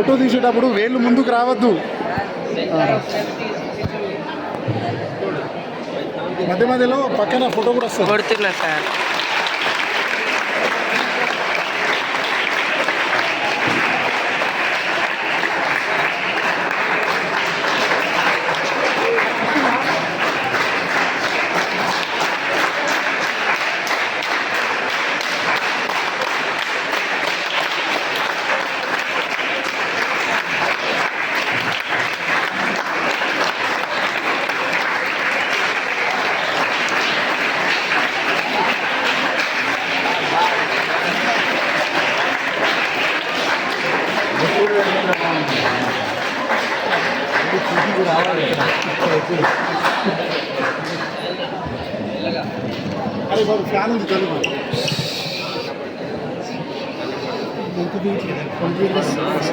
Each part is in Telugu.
ఫోటో తీసేటప్పుడు వేళ్ళు ముందుకు రావద్దు. మధ్య మధ్యలో పక్కన ఫోటో కూడా వస్తుంది కొడుతున్నా సార్ అరే బాబు ఫ్యాన్ ఉంది తెలుగు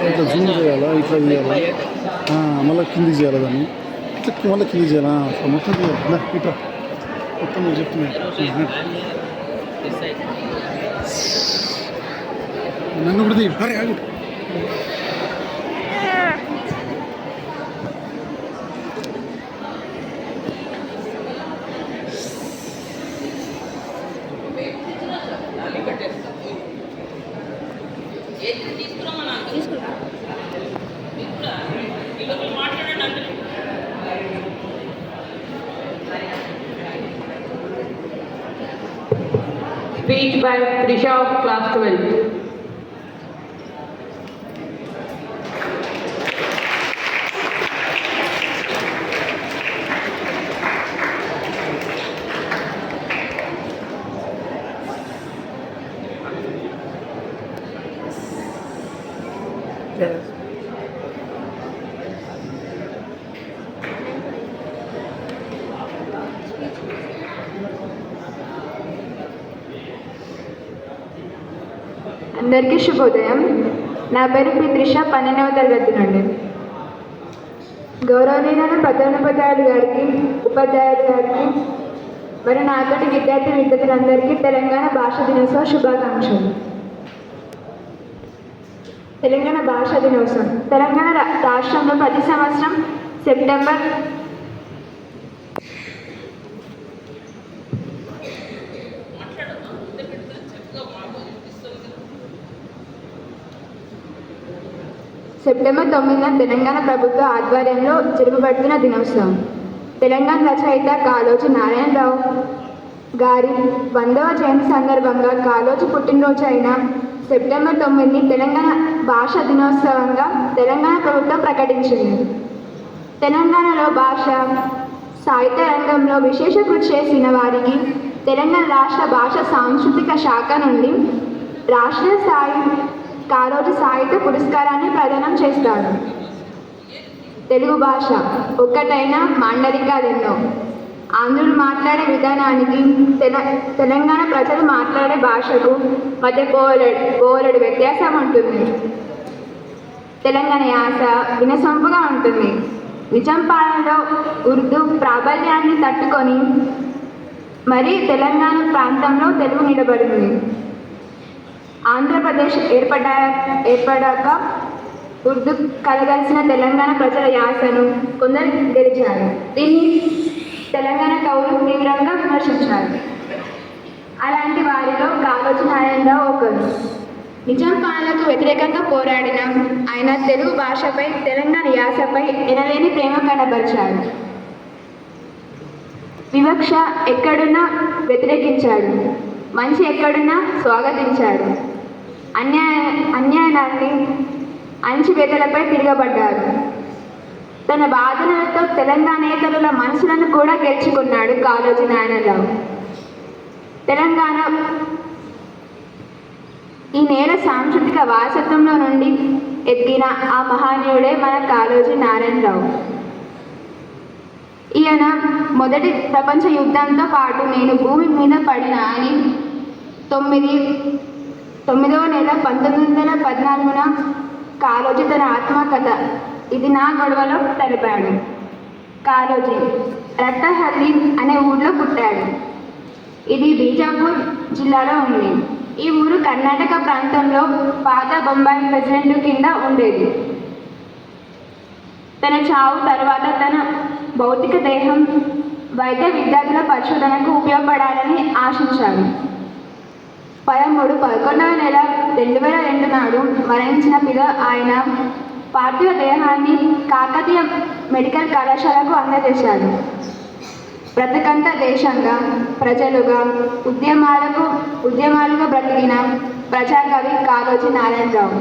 ఇట్లా జూమ్ చేయాలా ఇట్లా చేయాలా ఆ, మళ్ళీ కింది చేయాలి దాన్ని ఇట్లా మళ్ళీ కింది చేయాలా? అట్లా మొత్తం చేయాలి ఇట్లా మొత్తం నువ్వు చెప్తున్నా. నన్ను కూడా తీయి. అరే ఆగు. Speech by Trisha of class 12. అందరికీ శుభోదయం నా పేరు పి త్రిష పన్నెండవ తరగతి నుండి. గౌరవనీయులైన ప్రధానోపాధ్యాయులు గారికి ఉపాధ్యాయులు గారికి మరి నాతోటి విద్యార్థి విద్యార్థులందరికీ తెలంగాణ భాష దినోత్సవ శుభాకాంక్షలు. తెలంగాణ భాష దినోత్సవం. తెలంగాణ రాష్ట్రంలో ప్రతి సంవత్సరం సెప్టెంబర్ సెప్టెంబర్ తొమ్మిదిన తెలంగాణ ప్రభుత్వ ఆధ్వర్యంలో జరుపబడుతున్న దినోత్సవం. తెలంగాణ రచయిత కాలోచి నారాయణరావు గారి వందవ జయంతి సందర్భంగా కాలోచి పుట్టినరోజు అయిన సెప్టెంబర్ తొమ్మిదిని తెలంగాణ భాషా దినోత్సవంగా తెలంగాణ ప్రభుత్వం ప్రకటించింది. తెలంగాణలో భాష సాహిత్య రంగంలో విశేష కృషి చేసిన వారికి తెలంగాణ రాష్ట్ర భాష సాంస్కృతిక శాఖ నుండి రాష్ట్ర స్థాయి కారోజు సాహిత్య పురస్కారాన్ని ప్రదానం చేస్తారు తెలుగు భాష ఒక్కటైన మాండలికాలెన్నో ఆంధ్రులు మాట్లాడే విధానానికి తెల తెలంగాణ ప్రజలు మాట్లాడే భాషకు మధ్య బోలెడు బోలెడు వ్యత్యాసం ఉంటుంది. తెలంగాణ యాస వినసొంపుగా ఉంటుంది. నిజాంపాలనలో ఉర్దూ ప్రాబల్యాన్ని తట్టుకొని మరి తెలంగాణ ప్రాంతంలో తెలుగు నిలబడింది ఆంధ్రప్రదేశ్ ఏర్పడా ఏర్పడాక ఉర్దూ కలగాల్సిన తెలంగాణ ప్రజల యాసను కొందరు గెలిచారు దీన్ని తెలంగాణ కవులు తీవ్రంగా విమర్శించారు. అలాంటి వారిలో కాగోజు నారాయణరావు ఒకరు. నిజాం పాలనకు వ్యతిరేకంగా పోరాడిన ఆయన తెలుగు భాషపై తెలంగాణ యాసపై ఎనలేని ప్రేమ కనబరిచాడు వివక్ష ఎక్కడున్నా వ్యతిరేకించాడు. మంచి ఎక్కడున్నా స్వాగతించాడు. అన్యాయ అన్యాయాన్ని అణచివేతలపై తిరగబడ్డారు తన వాదనలతో తెలంగాణేతరుల మనసులను కూడా గెలుచుకున్నాడు కాళోజీ నాయనరావు. తెలంగాణ ఈ నేల సాంస్కృతిక వారసత్వంలో నుండి ఎత్తిన ఆ మహానీయుడే మన కాళోజీ నారాయణరావు. ఈయన మొదటి ప్రపంచ యుద్ధంతో పాటు నేను భూమి మీద పడిన అని తొమ్మిది తొమ్మిదవ నెల పంతొమ్మిది వందల పద్నాలుగున కాలోజి తన ఆత్మకథ. ఇది నా గొడవలో తెలిపాడు కాలోజి రత్తహల్లి అనే ఊర్లో పుట్టాడు. ఇది బీజాపూర్ జిల్లాలో ఉంది. ఈ ఊరు కర్ణాటక ప్రాంతంలో పాత బొంబాయి ప్రెసిడెంట్ కింద ఉండేది. తన చావు తర్వాత తన భౌతిక దేహం వైద్య విద్యార్థుల పరిశోధనకు ఉపయోగపడాలని ఆశించాడు. పదమూడు పదకొండవ నెల రెండు వేల రెండు నాడు మరణించిన పిద ఆయన పార్థివ దేహాన్ని కాకతీయ మెడికల్ కళాశాలకు అందజేశారు. బ్రతకంత దేశంగా ప్రజలుగా ఉద్యమాలకు ఉద్యమాలుగా బ్రతికిన ప్రజాకవి నారాయణ నారాయణరావు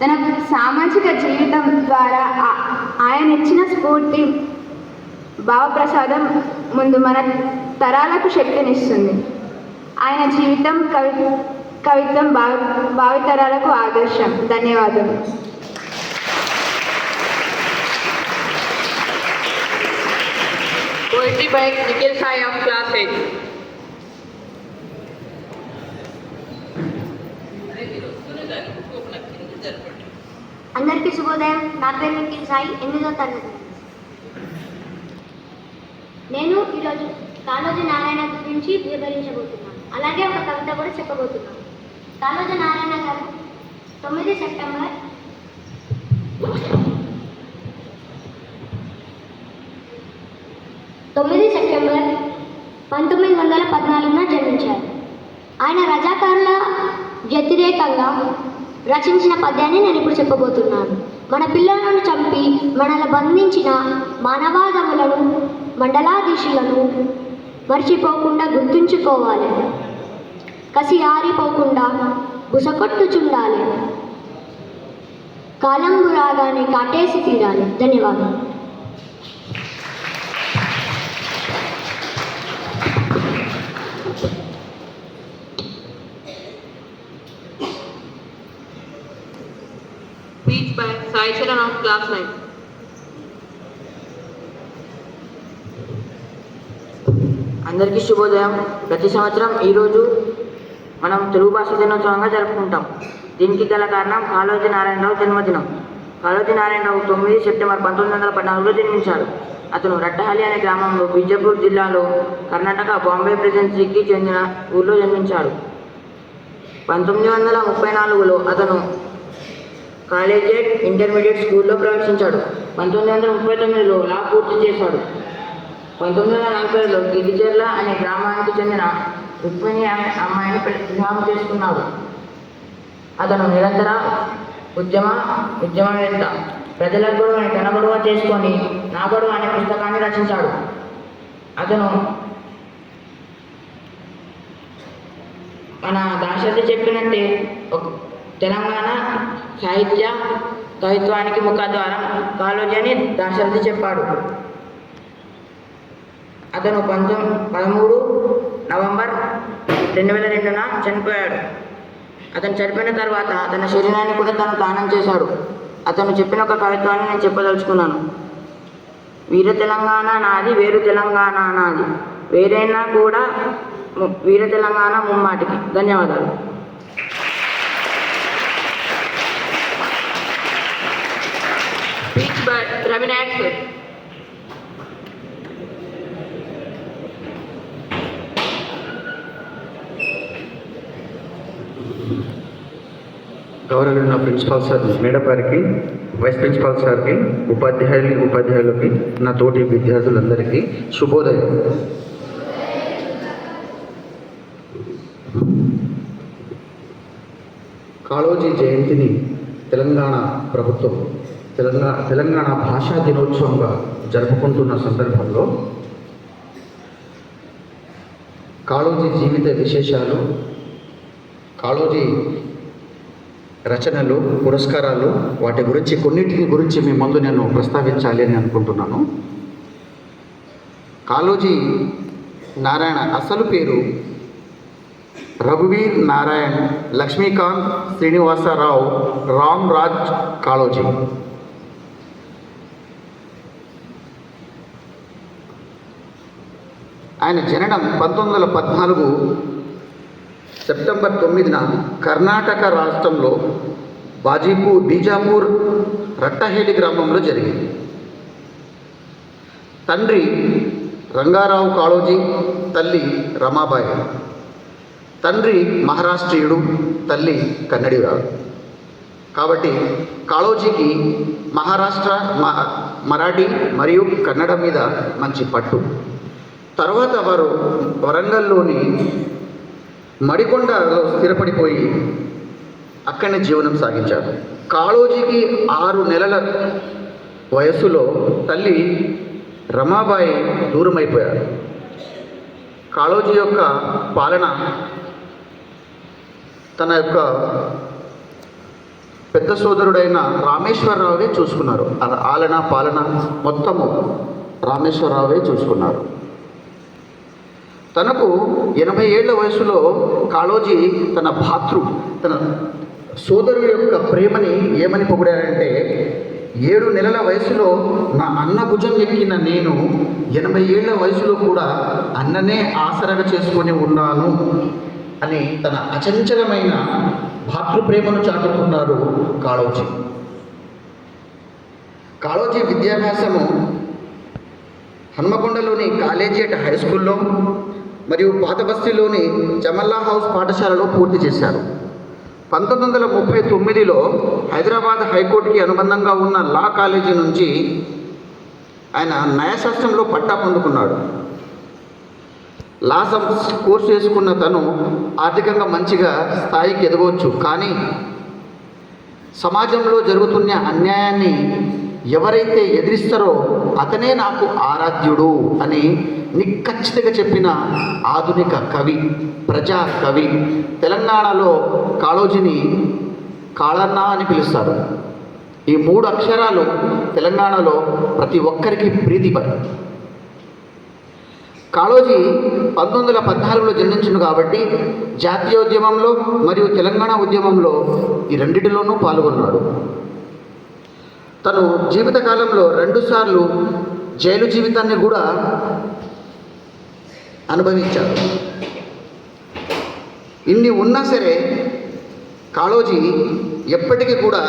తన సామాజిక జీవితం ద్వారా ఆయన ఇచ్చిన స్ఫూర్తి భావప్రసాదం ముందు మన తరాలకు శక్తినిస్తుంది. ఆయన జీవితం కవి కవిత్వం భావి భావితరాలకు ఆదర్శం. ధన్యవాదాలు Poetry by Nikhil Sai of class 8. అందరికీ శుభోదయం. నా పేరు నిఖిల్ సాయి. ఎనిమిదో తరగతి. నేను ఈరోజు కాళోజీ నారాయణ గురించి వివరించబోతున్నాను. అలాగే ఒక కవిత కూడా చెప్పబోతున్నాను కాళోజ నారాయణ గారు తొమ్మిది సెప్టెంబర్. తొమ్మిది సెప్టెంబర్ పంతొమ్మిది వందల పద్నాలుగున జన్మించారు. ఆయన రజాకారుల వ్యతిరేకంగా రచించిన పద్యాన్ని నేను ఇప్పుడు చెప్పబోతున్నాను. మన పిల్లలను చంపి మనల్ని బంధించిన మానవాదములను మండలాధీశులను మర్చిపోకుండా గుర్తుంచుకోవాలి. కసి ఆరిపోకుండా బుసకొట్టుచుండాలి కాలంబు రాగానే కాటేసి తీరాలి. ధన్యవాదాలు. Speech by Sai Charan of class 9. అందరికీ శుభోదయం. ప్రతి సంవత్సరం ఈరోజు మనం తెలుగు భాష దినోత్సవంగా జరుపుకుంటాం. దీనికి గల కారణం కాళోజీ నారాయణరావు జన్మదినం. కాళోజీ నారాయణరావు తొమ్మిది సెప్టెంబర్ పంతొమ్మిది వందల పద్నాలుగులో జన్మించాడు. అతను రట్టహల్లి అనే గ్రామంలో బీజాపూర్ జిల్లాలో కర్ణాటక బాంబే ప్రెసిడెన్సీకి చెందిన ఊర్లో జన్మించాడు. పంతొమ్మిది వందల ముప్పై నాలుగులో అతను కాలేజియేట్ ఇంటర్మీడియట్ స్కూల్లో ప్రవేశించాడు. పంతొమ్మిది వందల ముప్పై తొమ్మిదిలో లా పూర్తి చేశాడు. పంతొమ్మిది వందల నలభైలో గిరిజర్ల అనే గ్రామానికి చెందిన రుక్మిణి అనే అమ్మాయిని వివాహం చేసుకున్నాడు. అతను నిరంతర ఉద్యమ ఉద్యమవేత్త. ప్రజల గొడవని తన గొడవ చేసుకొని నా గొడవ అనే పుస్తకాన్ని రచించాడు. అతను మన దాశరథి చెప్పినట్టే ఒక తెలంగాణ సాహిత్య కవిత్వానికి ముఖద్వారం. కాలోజీ అని దాశరథి చెప్పాడు. అతను పంతొమ్మిది పదమూడు నవంబర్ రెండు వేల రెండున చనిపోయాడు. అతను చనిపోయిన తర్వాత తన శరీరాన్ని కూడా తను దానం చేశాడు. అతను చెప్పిన ఒక కవిత్వాన్ని నేను చెప్పదలుచుకున్నాను. వీర తెలంగాణ నాది వేరు తెలంగాణ నాది. వేరైనా కూడా వీర తెలంగాణ ముమ్మాటికి. ధన్యవాదాలు. Speech by Ravinayak గౌరవులు నా ప్రిన్సిపాల్ సార్ మేడం గారికి వైస్ ప్రిన్సిపాల్ సార్కి ఉపాధ్యాయులు ఉపాధ్యాయులకి నా తోటి విద్యార్థులందరికీ శుభోదయం. కాళోజీ జయంతిని తెలంగాణ ప్రభుత్వం తెలంగాణ తెలంగాణ భాషా దినోత్సవంగా జరుపుకుంటున్న సందర్భంలో కాళోజీ జీవిత విశేషాలు కాళోజీ రచనలు పురస్కారాలు వాటి గురించి కొన్నిటిని గురించి మీ ముందు నేను ప్రస్తావించాలి అని అనుకుంటున్నాను. కాళోజీ నారాయణ అసలు పేరు రఘువీర్ నారాయణ్ లక్ష్మీకాంత్ శ్రీనివాసరావు రామ్ రాజ్ కాళోజీ. ఆయన జననం పంతొమ్మిది వందల పద్నాలుగు సెప్టెంబర్ తొమ్మిదిన కర్ణాటక రాష్ట్రంలో బాజీపూర్ బీజాపూర్ రట్టహేడి గ్రామంలో జరిగింది. తండ్రి రంగారావు కాళోజీ తల్లి రమాబాయి తండ్రి మహారాష్ట్రీయుడు తల్లి కన్నడిరావు. కాబట్టి కాళోజీకి మహారాష్ట్ర మరాఠీ మరియు కన్నడ మీద మంచి పట్టు. తర్వాత వారు వరంగల్లోని మడికొండలో స్థిరపడిపోయి అక్కడనే జీవనం సాగించారు కాళోజీకి ఆరు నెలల వయస్సులో తల్లి రమాబాయి దూరమైపోయారు కాళోజీ యొక్క పాలన తన యొక్క పెద్ద సోదరుడైన రామేశ్వరరావువే చూసుకున్నారు. ఆ- ఆలన పాలన మొత్తము రామేశ్వరరావువే చూసుకున్నారు. తనకు ఎనభై ఏళ్ళ వయసులో కాళోజీ తన భాతృ తన సోదరుడి యొక్క ప్రేమని ఏమని పొగిడారంటే ఏడు నెలల వయసులో నా అన్న భుజం ఎక్కిన నేను ఎనభై ఏళ్ళ వయసులో కూడా అన్ననే ఆసరగా చేసుకొని ఉన్నాను అని తన అచంచలమైన భాతృప్రేమను చాటుకున్నాడు కాళోజీ. కాళోజీ విద్యాభ్యాసము హన్మకొండలోని కాలేజియేట్ హై స్కూల్లో మరియు పాతబస్తీలోని జమల్లా హౌస్ పాఠశాలలో పూర్తి చేశారు. పంతొమ్మిది వందల ముప్పై తొమ్మిదిలో హైదరాబాద్ హైకోర్టుకి అనుబంధంగా ఉన్న లా కాలేజీ నుంచి ఆయన న్యాయశాస్త్రంలో పట్టా పొందుకున్నాడు. లా సం- కోర్సు చేసుకున్న తను ఆర్థికంగా మంచిగా స్థాయికి ఎదగవచ్చు. కానీ సమాజంలో జరుగుతున్న అన్యాయాన్ని ఎవరైతే ఎదిరిస్తారో అతనే నాకు ఆరాధ్యుడు అని నిక్కచ్చితగా చెప్పిన ఆధునిక కవి ప్రజా కవి తెలంగాణలో కాళోజీని కాళన్న అని పిలుస్తారు. ఈ మూడు అక్షరాలు తెలంగాణలో ప్రతి ఒక్కరికి ప్రీతిపడి కాళోజీ పంతొమ్మిది వందల పద్నాలుగులో జన్మించింది కాబట్టి జాతీయోద్యమంలో మరియు తెలంగాణ ఉద్యమంలో ఈ రెండిటిలోనూ పాల్గొన్నాడు. తను జీవితకాలంలో రెండుసార్లు జైలు జీవితాన్ని కూడా అనుభవించాడు. ఇన్ని ఉన్నా సరే కాళోజీ ఎప్పటికీ కూడా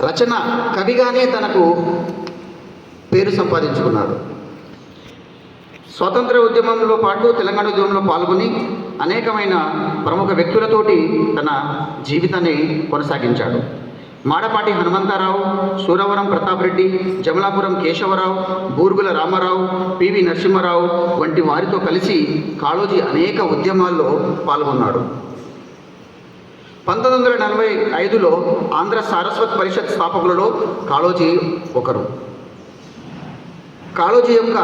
రచన కవిగానే తనకు పేరు సంపాదించుకున్నాడు. స్వాతంత్ర ఉద్యమంలో పాటు తెలంగాణ ఉద్యమంలో పాల్గొని అనేకమైన ప్రముఖ వ్యక్తులతోటి తన జీవితాన్ని కొనసాగించాడు. మాడపాటి హనుమంతారావు సూరవరం ప్రతాప్ రెడ్డి జమలాపురం కేశవరావు బూర్గుల రామారావు పివి నరసింహారావు వంటి వారితో కలిసి కాళోజీ అనేక ఉద్యమాల్లో పాల్గొన్నాడు. పంతొమ్మిది వందల నలభై ఐదులో ఆంధ్ర సారస్వత్ పరిషత్ స్థాపకులలో కాళోజీ ఒకరు. కాళోజీ యొక్క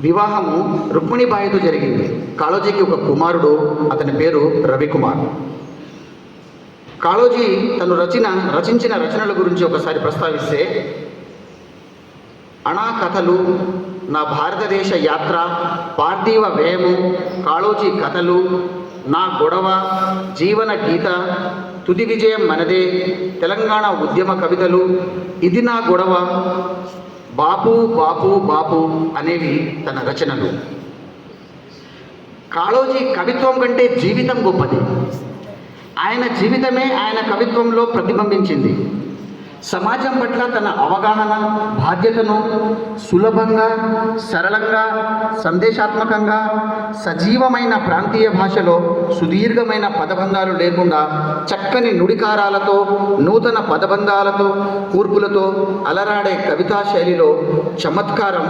వివాహము రుక్మిణిబాయితో జరిగింది. కాళోజీకి ఒక కుమారుడు అతని పేరు రవికుమార్. కాళోజీ తను రచన రచించిన రచనల గురించి ఒకసారి ప్రస్తావిస్తే అణా కథలు నా భారతదేశ యాత్ర పార్థివ వ్యయము కాళోజీ కథలు నా గొడవ జీవన గీత తుది విజయం మనదే తెలంగాణ ఉద్యమ కవితలు ఇది నా గొడవ బాపు బాపు బాపు అనేవి తన రచనలు. కాళోజీ కవిత్వం కంటే జీవితం గొప్పది. ఆయన జీవితమే ఆయన కవిత్వంలో ప్రతిబింబించింది. సమాజం పట్ల తన అవగాహన బాధ్యతను సులభంగా సరళంగా సందేశాత్మకంగా సజీవమైన ప్రాంతీయ భాషలో సుదీర్ఘమైన పదబంధాలు లేకుండా చక్కని నుడికారాలతో నూతన పదబంధాలతో కూర్పులతో అలరాడే కవితా శైలిలో చమత్కారం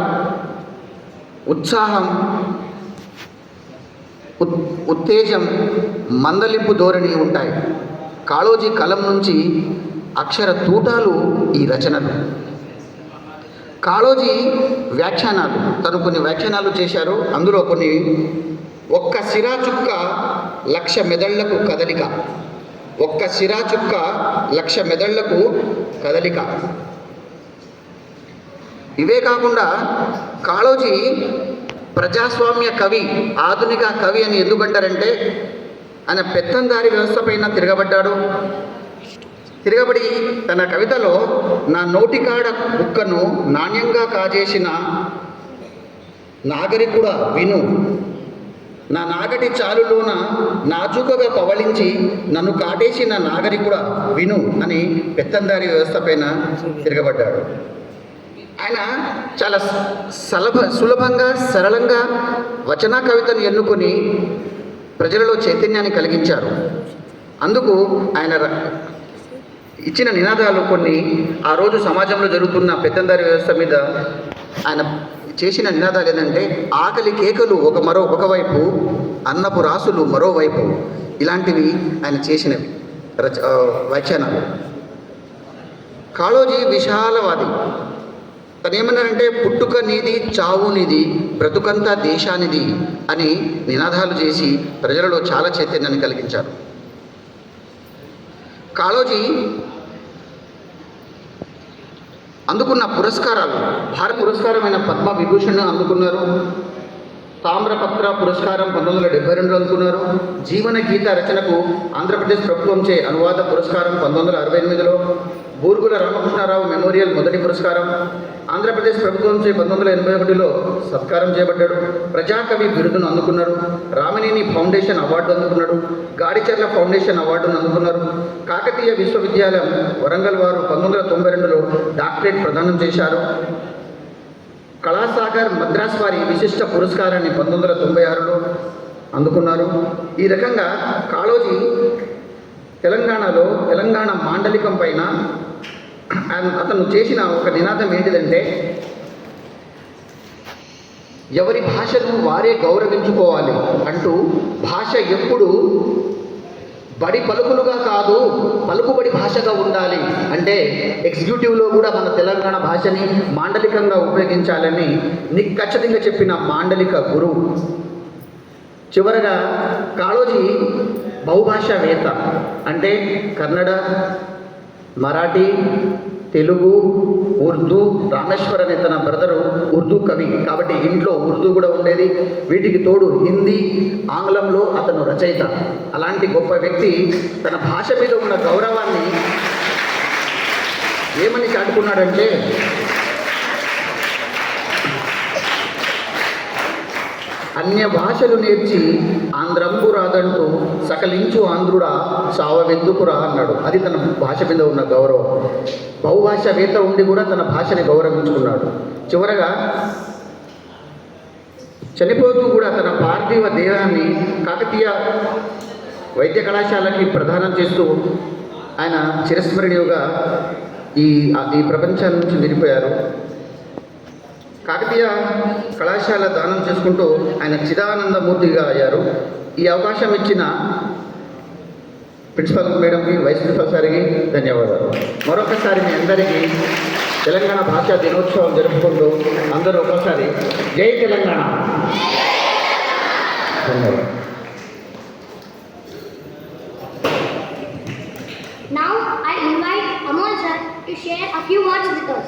ఉత్సాహం ఉత్- ఉత్తేజం మందలింపు ధోరణి ఉంటాయి. కాళోజీ కలం నుంచి అక్షర తూటాలు ఈ రచనలు. కాళోజీ వ్యాఖ్యానాలు తను కొన్ని వ్యాఖ్యానాలు చేశారు. అందులో కొన్ని ఒక్క సిరా చుక్క లక్ష మెదళ్ళకు కదలిక. ఒక్క సిరా చుక్క లక్ష మెదళ్ళకు కదలిక. ఇవే కాకుండా కాళోజీ ప్రజాస్వామ్య కవి ఆధునిక కవి అని ఎందుకంటారంటే ఆయన పెత్తందారి వ్యవస్థ పైన తిరగబడ్డాడు. తిరగబడి తన కవితలో నా నోటికాడ కుక్కను నాణ్యంగా కాజేసిన నాగరికుడ విను. నా నాగటి చాలులోన నాజుకగా పవళించి నన్ను కాటేసిన నాగరికుడ విను అని పెత్తందారి వ్యవస్థ పైన తిరగబడ్డాడు. ఆయన చాలా సలభ సులభంగా సరళంగా వచన కవితను ఎన్నుకొని ప్రజలలో చైతన్యాన్ని కలిగించారు. అందుకు ఆయన ర- ఇచ్చిన నినాదాలు కొన్ని ఆ రోజు సమాజంలో జరుగుతున్న పెత్తందారి వ్యవస్థ మీద ఆయన చేసిన నినాదాలు ఏంటంటే ఆకలి కేకలు ఒక మరో ఒకవైపు అన్నపు రాసులు మరోవైపు ఇలాంటివి ఆయన చేసినవి రచ వ్యాఖ్యానాలు. కాళోజీ విశాలవాది తను పుట్టుక నీది చావు నీది బ్రతుకంతా దేశానిది అని నినాదాలు చేసి ప్రజలలో చాలా చైతన్యాన్ని కలిగించారు. కాళోజీ అందుకున్న పురస్కారాలు భారత పురస్కారమైన పద్మ విభూషణ్ అందుకున్నారు. తామ్రపత్ర పురస్కారం పంతొమ్మిది వందల డెబ్బై రెండులో అందుకున్నారు. జీవన గీత రచనకు ఆంధ్రప్రదేశ్ ప్రభుత్వంచే అనువాద పురస్కారం పంతొమ్మిది వందల అరవై ఎనిమిదిలో బూర్గుల రామకృష్ణారావు మెమోరియల్ మొదటి పురస్కారం. ఆంధ్రప్రదేశ్ ప్రభుత్వంచే పంతొమ్మిది వందల ఎనభై ఒకటిలో సత్కారం చేపట్టాడు. ప్రజాకవి బిరుదును అందుకున్నాడు రామనేని ఫౌండేషన్ అవార్డు అందుకున్నాడు. గాడిచెర్ల ఫౌండేషన్ అవార్డును అందుకున్నారు. కాకతీయ విశ్వవిద్యాలయం వరంగల్ వారు పంతొమ్మిది వందల తొంభై రెండులో డాక్టరేట్ ప్రదానం చేశారు. కళాసాగర్ మద్రాస్ వారి విశిష్ట పురస్కారాన్ని పంతొమ్మిది వందల తొంభై ఆరులో అందుకున్నారు. ఈ రకంగా కాళోజీ తెలంగాణలో తెలంగాణ మాండలికం పైన అతను చేసిన ఒక నినాదం ఏంటిదంటే ఎవరి భాషను వారే గౌరవించుకోవాలి అంటూ భాష ఎప్పుడు బడి పలుకులుగా కాదు పలుకుబడి భాషగా ఉండాలి అంటే ఎగ్జిక్యూటివ్లో కూడా మన తెలంగాణ భాషని మాండలికంగా ఉపయోగించాలని నిక్కచ్చితంగా చెప్పిన మాండలిక గురువు. చివరగా కాళోజీ బహుభాషావేత్త అంటే కన్నడ మరాఠీ తెలుగు ఉర్దూ రామేశ్వర్ అనే తన బ్రదరు ఉర్దూ కవి. కాబట్టి ఇంట్లో ఉర్దూ కూడా ఉండేది. వీటికి తోడు హిందీ ఆంగ్లంలో అతను రచయిత. అలాంటి గొప్ప వ్యక్తి తన భాష మీద ఉన్న గౌరవాన్ని ఏమని చాటుకున్నాడంటే అన్య భాషలు నేర్చి ఆంధ్రంబు రాదంటూ సకలించు ఆంధ్రుడా సావవెందుకురా అన్నాడు. అది తన భాష మీద ఉన్న గౌరవం. బహుభాషవేత్త ఉండి కూడా తన భాషని గౌరవించుకున్నాడు. చివరగా చనిపోతూ కూడా తన పార్థివ దేహాన్ని కాకతీయ వైద్య కళాశాలకి ప్రదానం చేస్తూ ఆయన చిరస్మరణీయుగా ఈ ఈ ప్రపంచం నుంచి నిలిపోయారు. కాకతీయ కళాశాల దానం చేసుకుంటూ ఆయన చిదానందమూర్తిగా అయ్యారు. ఈ అవకాశం ఇచ్చిన ప్రిన్సిపల్ మేడంకి వైస్ ప్రిన్సిపల్ సార్కి ధన్యవాదాలు. మరొకసారి మీ అందరికీ తెలంగాణ భాషా దినోత్సవం జరుపుకుంటూ అందరూ ఒకసారి జై తెలంగాణ. ధన్యవాదాలు. Now I invite Amol sir to share a few words with us.